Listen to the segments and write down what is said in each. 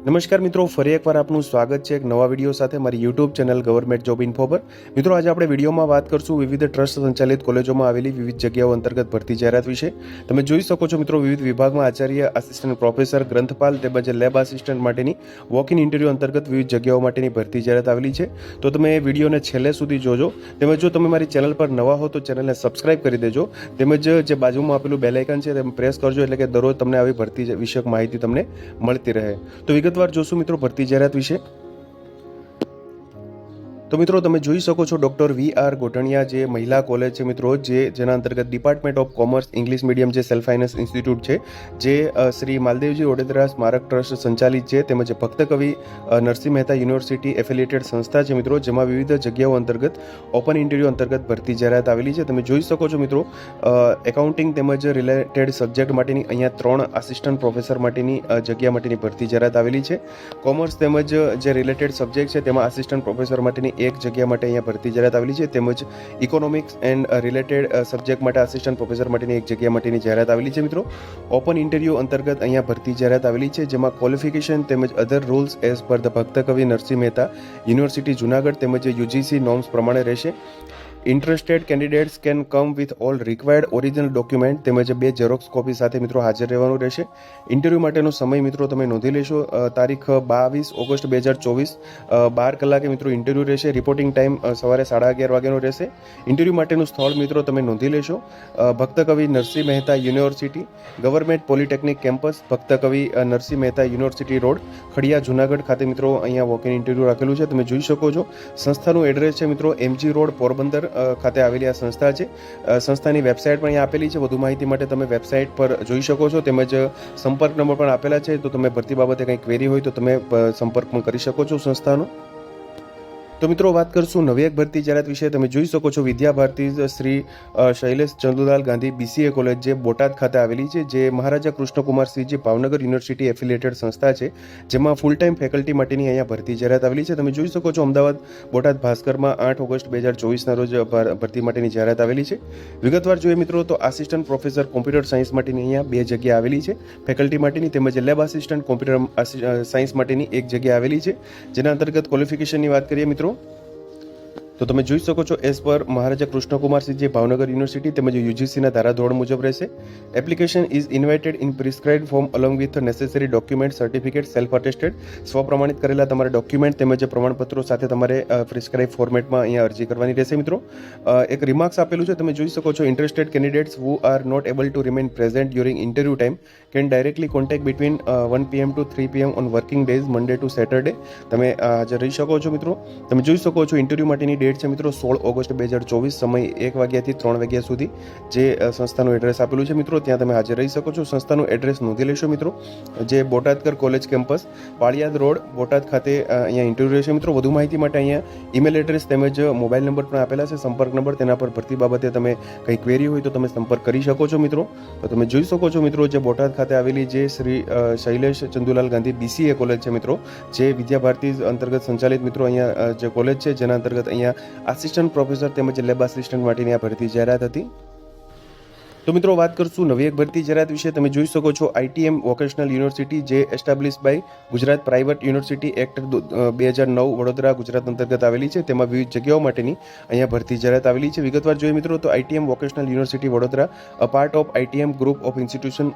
નમસ્કાર મિત્રો, ફરી એકવાર આપનું સ્વાગત છે એક નવા વીડિયો સાથે મારી YouTube channel government job info પર. મિત્રો, આજે આપણે વિડીયોમાં વાત કરશું વિવિધ ટ્રસ્ટ સંચાલિત કોલેજોમાં આવેલી વિવિધ જગ્યાઓ અંતર્ગત ભરતી જાહેરાત વિશે. તમે જોઈ શકો છો મિત્રો, વિવિધ વિભાગમાં આચાર્ય આસિસ્ટન્ટ પ્રોફેસર ગ્રંથપાલ તેમજ લેબ આસિસ્ટન્ટ માટેની વોક ઇન ઇન્ટરવ્યૂ અંતર્ગત વિવિધ જગ્યાઓ માટેની ભરતી જાહેરાત આવેલી છે. તો તમે વિડીયોને છેલ્લે સુધી જોજો. તેમજ જો તમે મારી ચેનલ પર નવા હો તો ચેનલને સબસ્ક્રાઇબ કરી દેજો. તેમજ જે બાજુમાં આપેલું બેલાઇકન છે તેમ પ્રેસ કરજો એટલે કે દરરોજ તમને આવી ભરતી વિષયક માહિતી તમને મળતી રહે. તો વિગતવાર જોશું મિત્રો ભરતી જાહેરાત વિશે. તો મિત્રો તમે જોઈ શકો છો ડૉક્ટર વી આર ગોઠણિયા જે મહિલા કોલેજ છે મિત્રો, જે જેના અંતર્ગત department of commerce English medium જે સેલ્ફ ફાઇનાન્સ ઇન્સ્ટિટ્યૂટ છે, જે શ્રી માલદેવજી ઓડેદરા સ્મારક ટ્રસ્ટ સંચાલિત છે, તેમજ ભક્ત કવિ નરસિંહ મહેતા યુનિવર્સિટી એફિલિએટેડ સંસ્થા છે મિત્રો, જેમાં વિવિધ જગ્યાઓ અંતર્ગત, ઓપન ઇન્ટરવ્યૂ અંતર્ગત ભરતી જાહેરાત આવેલી છે. તમે જોઈ શકો છો મિત્રો એકાઉન્ટિંગ તેમજ રિલેટેડ સબ્જેક્ટ માટેની અહીંયા ત્રણ આસિસ્ટન્ટ પ્રોફેસર માટેની જગ્યા માટેની ભરતી જાહેરાત આવેલી છે. કોમર્સ તેમજ જે રિલેટેડ સબ્જેક્ટ છે, તેમાં આસિસ્ટન્ટ પ્રોફેસર માટેની એક જગ્યા માટે અહીંયા ભરતી જાહેરાત આવેલી છે. તેમજ ઇકોનોમિક્સ એન્ડ રિલેટેડ સબ્જેક્ટ માટે આસિસ્ટન્ટ પ્રોફેસર માટેની એક જગ્યા માટેની જાહેરાત આવેલી છે મિત્રો. ઓપન ઇન્ટરવ્યૂ અંતર્ગત અહીંયા ભરતી જાહેરાત આવેલી છે, જેમાં ક્વોલિફિકેશન તેમજ other rules as per the Bhakta Kavi Narsinh Mehta university Junagadh તેમજ યુજીસી નોર્મ્સ પ્રમાણે રહેશે. Interested candidates can come with all required original document તેમજ બે ઝેરોક્સ કોપી સાથે મિત્રો હાજર રહેવાનું રહેશે. ઇન્ટરવ્યૂ માટેનો સમય મિત્રો તમે નોંધી લેશો. તારીખ બાવીસ ઓગસ્ટ બે હજાર ચોવીસ. બાર કલાકે મિત્રો ઇન્ટરવ્યૂ રહેશે. રિપોર્ટિંગ ટાઈમ સવારે સાડા અગિયાર વાગ્યાનો રહેશે. ઇન્ટરવ્યૂ માટેનું સ્થળ મિત્રો તમે નોંધી લેશો. Bhaktakavi Bhakta Kavi Narsinh Mehta university government polytechnic campus Bhakta Kavi uh, Narsinh Mehta university road Khadiya Junagadh ખાતે મિત્રો અહીંયા વોક ઇન ઇન્ટરવ્યૂ રાખેલું છે. તમે જોઈ શકો છો. સંસ્થાનું એડ્રેસ છે મિત્રો એમજી રોડ પોરબંદર ખાતે આવેલી આ સંસ્થા છે. સંસ્થાની વેબસાઇટ પણ અહીંયા આપેલી છે. વધુ માહિતી માટે તમે વેબસાઇટ પર જોઈ શકો છો. તેમજ સંપર્ક નંબર પણ આપેલા છે. તો તમે ભરતી બાબતે કંઈ ક્વેરી હોય તો તમે સંપર્ક પણ કરી શકો છો સંસ્થાનો. તો મિત્રો વાત કરશું નવી ભરતી જાહેરાત વિશે. તમે જોઈ શકો છો વિદ્યા ભારતી શ્રી શૈલેષ ચંદુલાલ ગાંધી બીસીએ કોલેજ જે બોટાદ ખાતે આવેલી છે, જે મહારાજા કૃષ્ણકુમારસિંહજી ભાવનગર યુનિવર્સિટી એફિલેટેડ સંસ્થા છે, જેમાં ફૂલ ટાઈમ ફેકલ્ટી માટેની અહીંયા ભરતી જાહેરાત આવેલી છે. તમે જોઈ શકો છો અમદાવાદ, બોટાદ, ભાસ્કરમાં આઠ ઓગસ્ટ બે હજાર ચોવીસના રોજ ભર- ભરતી માટેની જાહેરાત આવેલી છે. વિગતવાર જોઈએ મિત્રો તો આસિસ્ટન્ટ પ્રોફેસર કોમ્પ્યુટર સાયન્સ માટેની અહીંયા બે જગ્યા આવેલી છે. ફેકલ્ટી માટેની તેમજ લેબ આસિસ્ટન્ટ કોમ્પ્યુટર સાયન્સ માટેની એક જગ્યા આવેલી છે. જેના અંતર્ગત ક્વોલિફિકેશનની વાત કરીએ મિત્રો Fechou? તો તમે જોઈ શકો છો એઝ પર મહારાજા કૃષ્ણકુમારસિંહજી ભાવનગર યુનિવર્સિટી તેમજ યુજીસીના ધારાધોરણ મુજબ રહેશે. Application is invited in prescribe form along with necessary document certificate self attested સ્વપ્રમાણિત કરેલા તમારા ડોક્યુમેન્ટ તેમજ પ્રમાણપત્રો સાથે તમારે પ્રિસ્ક્રાઇબ ફોર્મેટમાં અહીંયા અરજી કરવાની રહેશે મિત્રો. એક રિમાર્ક્સ આપેલું છે, તમે જોઈ શકો છો interested candidates who are not able to remain present during interview time can directly contact between one PM to three PM on working days Monday to Saturday તમે હાજર રહી શકો છો મિત્રો. તમે જોઈ શકો છો ઇન્ટરવ્યૂ માટેની ડેટ છે મિત્રો, સોળ ઓગસ્ટ બે હજાર ચોવીસ સમય એક વાગ્યાથી ત્રણ વાગ્યા સુધી જે સંસ્થાનું એડ્રેસ આપેલું છે મિત્રો, ત્યાં તમે હાજર રહી શકો છો. સંસ્થાનું એડ્રેસ નોંધી લેશો મિત્રો. જે Botadkar college campus Paliyad road, Botad ખાતે અહીંયા ઇન્ટરવ્યુ રહેશે મિત્રો. વધુ માહિતી માટે અહીંયા ઈમેલ એડ્રેસ તેમજ મોબાઈલ નંબર પણ આપેલા છે. સંપર્ક નંબર તેના પર ભરતી બાબતે તમે કંઈ ક્વેરી હોય તો તમે સંપર્ક કરી શકો છો મિત્રો. તો તમે જોઈ શકો છો મિત્રો જે બોટાદ ખાતે આવેલી જે શ્રી શૈલેષ ચંદુલાલ ગાંધી બીસીએ કોલેજ છે મિત્રો. જે વિદ્યા અંતર્ગત સંચાલિત મિત્રો અહીંયા જે કોલેજ છે, જેના અંતર્ગત અહીંયા આસિસ્ટન્ટ પ્રોફેસર તેમજ લેબ આસિસ્ટન્ટ માટેની આ ભરતી જાહેરાત હતી. તો મિત્રો, વાત કરશું નવી એક ભરતી જાહેરાત વિશે. તમે જોઈ શકો છો આઈટીએમ વોકેશનલ યુનિવર્સિટી જે establish by Gujarat private university act બે હજાર નવ વડોદરા ગુજરાત અંતર્ગત આવેલી છે. તેમાં વિવિધ જગ્યાઓ માટેની અહીંયા ભરતી જાહેરાત આવેલી છે. વિગતવાર જોઈએ મિત્રો, તો ITM vocational university Vadodara a part of ITM group of institution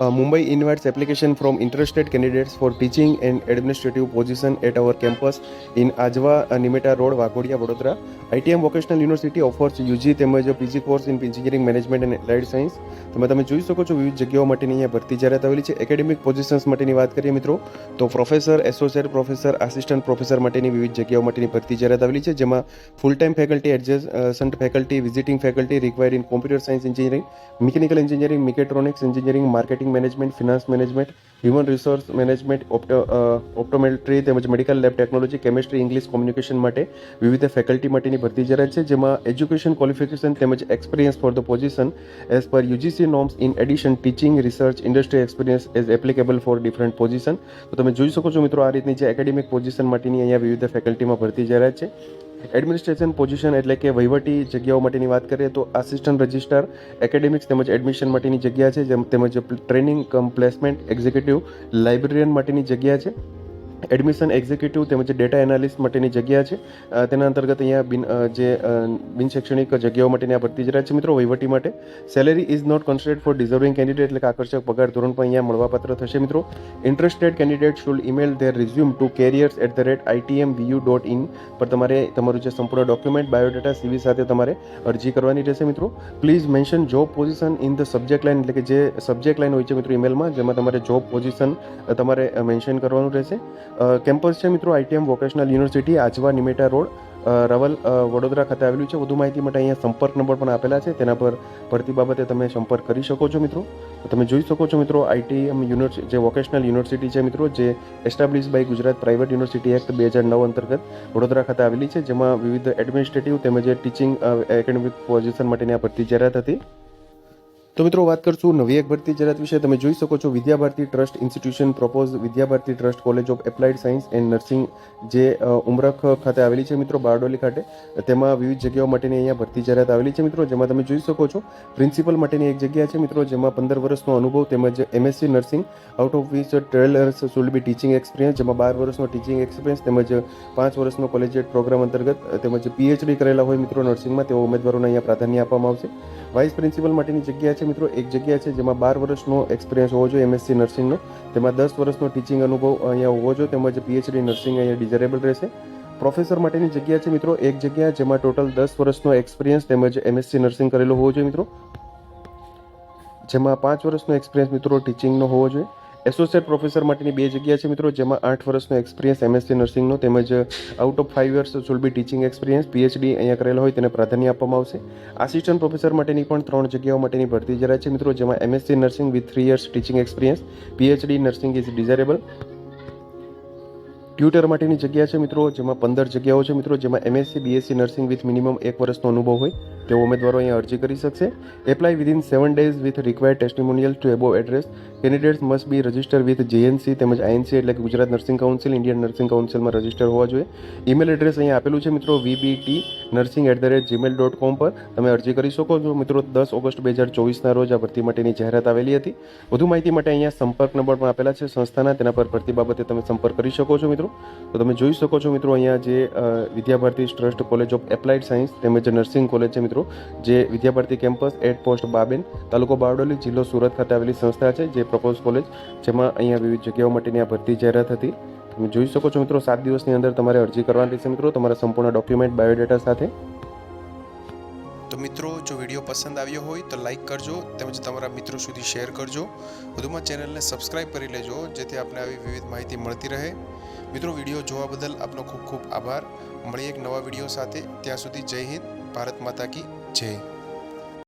Uh, Mumbai invites application from interested candidates for teaching and administrative position at our campus in Ajwa, uh, Nimeta Road, Vagodia, Vadodara. ITM Vocational University offers તેમજ PG course in engineering management and applied science તમે તમે જોઈ શકો છો વિવિધ જગ્યાઓ માટેની અહીંયા ભરતી જાહેરાત આવેલી છે એકેડેમિક પોઝિશન્સ માટેની વાત કરીએ મિત્રો તો professor associate professor assistant professor માટેની વિવિધ જગ્યાઓ માટેની ભરતી જાહેરાત આવેલી છે જેમાં full time faculty adjust faculty visiting faculty required in computer science engineering mechanical engineering mechatronics engineering marketing management, finance management, human resource management optometry તેમજ medical lab technology, chemistry, English communication માટે વિવિધ ફેકલ્ટી માટેની ભરતી જાહેરાત છે, જેમાં education qualification તેમજ experience for the position as per UGC norms in addition teaching, research, industry experience as applicable for different position. તો તમે જોઈ શકો છો મિત્રો, આ રીતની જે એકેડેમિક પોઝિશન માટેની અહીંયા વિવિધ ફેકલ્ટીમાં ભરતી જાહેરાત છે. એડમિનિસ્ટ્રેશન પોઝિશન એટલે કે વહીવટી જગ્યાઓ માટેની વાત કરીએ તો આસિસ્ટન્ટ રજિસ્ટ્રાર એકેડેમિક્સ તેમજ એડમિશન માટેની જગ્યા છે, જેમ તેમજ training cum placement executive librarian માટેની જગ્યા છે. એડમિશન એક્ઝિક્યુટિવ તેમજ ડેટા એનાલિસ્ટ માટેની જગ્યા છે. તેના અંતર્ગત અહીંયા બિન જે બિન શૈક્ષણિક જગ્યાઓ માટેની આ ભરતી જાહેરાત છે. મિત્રો, વહીવટી માટે salary is not considered for deserving candidate એટલે કે આકર્ષક પગાર ધોરણ પણ અહીંયા મળવાપાત્ર થશે. મિત્રો interested candidate should email their resume to careers at the rate ITM VU dot in પર તમારે તમારું જે સંપૂર્ણ ડોક્યુમેન્ટ બાયોડેટા સીવી સાથે તમારે અરજી કરવાની રહેશે. મિત્રો please mention job position in the subject line એટલે કે જે સબ્જેક્ટ લાઇન હોય છે, મિત્રો ઇમેલમાં જેમાં તમારે જોબ પોઝિશન તમારે મેન્શન કરવાનું રહેશે. કેમ્પસ છે મિત્રો ITM vocational university, Ajwa Nimeta road. Rawal Vadodara ખાતે આવેલું છે. વધુ માહિતી માટે અહીંયા સંપર્ક નંબર પણ આપેલા છે. તેના પર ભરતી બાબતે તમે સંપર્ક કરી શકો છો મિત્રો. તમે જોઈ શકો છો મિત્રો આઈટીએમ યુનિવર્સિટી જે વોકેશનલ યુનિવર્સિટી છે મિત્રો, જે establish by Gujarat private university act બે હજાર નવ અંતર્ગત વડોદરા ખાતે આવેલી છે, જેમાં વિવિધ એડમિનિસ્ટ્રેટિવ તેમજ ટીચિંગ એકેડેમિક પોઝિશન માટેની આ ભરતી જાહેરાત હતી. તો મિત્રો, વાત કરશું નવી એક ભરતી જાહેરાત વિશે. તમે જોઈ શકો છો Vidyabharati trust institution propose Vidyabharati trust college of applied science and nursing જે ઉમરખ ખાતે આવેલી છે મિત્રો, બારડોલી ખાતે. તેમાં વિવિધ જગ્યાઓ માટેની અહીંયા ભરતી જાહેરાત આવેલી છે મિત્રો. જેમાં તમે જોઈ શકો છો પ્રિન્સિપલ માટેની એક જગ્યા છે મિત્રો, જેમાં પંદર વર્ષનો અનુભવ તેમજ MSc nursing, out of which twelve should be teaching experience, જેમાં બાર વર્ષનો ટીચિંગ એક્સપિરિયન્સ તેમજ પાંચ વર્ષનો કોલેજિયેટ પ્રોગ્રામ અંતર્ગત તેમજ પીએચડી કરેલા હોય મિત્રો નર્સિંગમાં, તેવા ઉમેદવારોને અહીંયા પ્રાધાન્ય આપવામાં આવશે. વાઇસ પ્રિન્સિપલ માટેની જગ્યા છે મિત્રો, એક જગ્યા છે જેમાં બાર વર્ષનો એક્સપિરિયન્સ હોવો જોઈએ એમએસસી નર્સિંગનો તેમાં દસ વર્ષનો ટીચિંગ અનુભવ અહીંયા હોવો જોઈએ, તેમજ પીએચડી નર્સિંગ અહીંયા ડિઝરેબલ રહેશે. પ્રોફેસર માટેની જગ્યા છે મિત્રો, એક જગ્યા જેમાં ટોટલ દસ વર્ષનો એક્સપિરિયન્સ તેમજ એમએસસી નર્સિંગ કરેલો હોવો જોઈએ મિત્રો. જેમાં પાંચ વર્ષનો એક્સપિરિયન્સ મિત્રો ટીચિંગનો હોવો જોઈએ. એસોસિએટ પ્રોફેસર માટેની બે જગ્યા છે મિત્રો, જેમાં આઠ વર્ષનો એક્સપિરિયન્સ એમએસસી નર્સિંગનો તેમજ out of five years should be teaching experience PhD અહીંયા કરેલો હોય તેને પ્રાધાન્ય આપવામાં આવશે. આસિસ્ટન્ટ પ્રોફેસર માટેની પણ ત્રણ જગ્યાઓ માટેની ભરતી જરાય છે મિત્રો, જેમાં MSc nursing with three years teaching experience PhD nursing is desirable tutor માટેની જગ્યા છે મિત્રો, જેમાં પંદર જગ્યાઓ છે મિત્રો, જેમાં MSc BSc nursing with minimum એક વર્ષનો અનુભવ હોય. તેઓ ઉમેદવારો અહીંયા અરજી કરી શકશે. Apply within seven days with required testimonial to above address candidates must be register with JNC તેમજ આઈએનસી એટલે કે Gujarat nursing council, Indian nursing કાઉન્સિલમાં register હોવા જોઈએ. ઈમેલ એડ્રેસ અહીંયા આપેલું છે મિત્રો VBT nursing at the rate Gmail dot com પર. તમે અરજી કરી શકો છો. મિત્રો, દસ ઓગસ્ટ બે હજાર ચોવીસના રોજ આ ભરતી માટેની જાહેરાત આવેલી હતી. વધુ માહિતી માટે અહીંયા સંપર્ક નંબર પણ આપેલા છે સંસ્થાના. તેના પર ભરતી બાબતે તમે સંપર્ક કરી શકો છો, મિત્રો. તો તમે જોઈ શકો છો, મિત્રો, અહીંયા જે Vidyabharati trust college of applied science તેમજ નર્સિંગ કોલેજ છે, મિત્રો. જે Vidyabharati campus at post Baben તાલુકો બારડોલી જિલ્લો સુરત ખાતે આવેલી સંસ્થા છે, જે પ્રપોઝ કોલેજ, જેમાં અહીંયા વિવિધ જગ્યાઓ માટેની આ ભરતી જાહેરાત હતી. તમે જોઈ શકો છો મિત્રો, સાત દિવસની અંદર તમારે અરજી કરવાની રહેશે મિત્રો તમારા સંપૂર્ણ ડોક્યુમેન્ટ, બાયોડેટા સાથે. તો મિત્રો, જો વીડિયો પસંદ આવ્યો હોય તો લાઈક કરજો, તેમજ તમારા મિત્રો સુધી શેર કરજો. વધુમાં ચેનલને સબસ્ક્રાઇબ કરી લેજો, જેથી આપને આવી વિવિધ માહિતી મળતી રહે. મિત્રો, વીડિયો જોવા બદલ આપનો ખૂબ ખૂબ આભાર. મળીએ એક નવા વીડિયો સાથે. ત્યાં સુધી જય હિન્દ. ભારત માતા કી જય.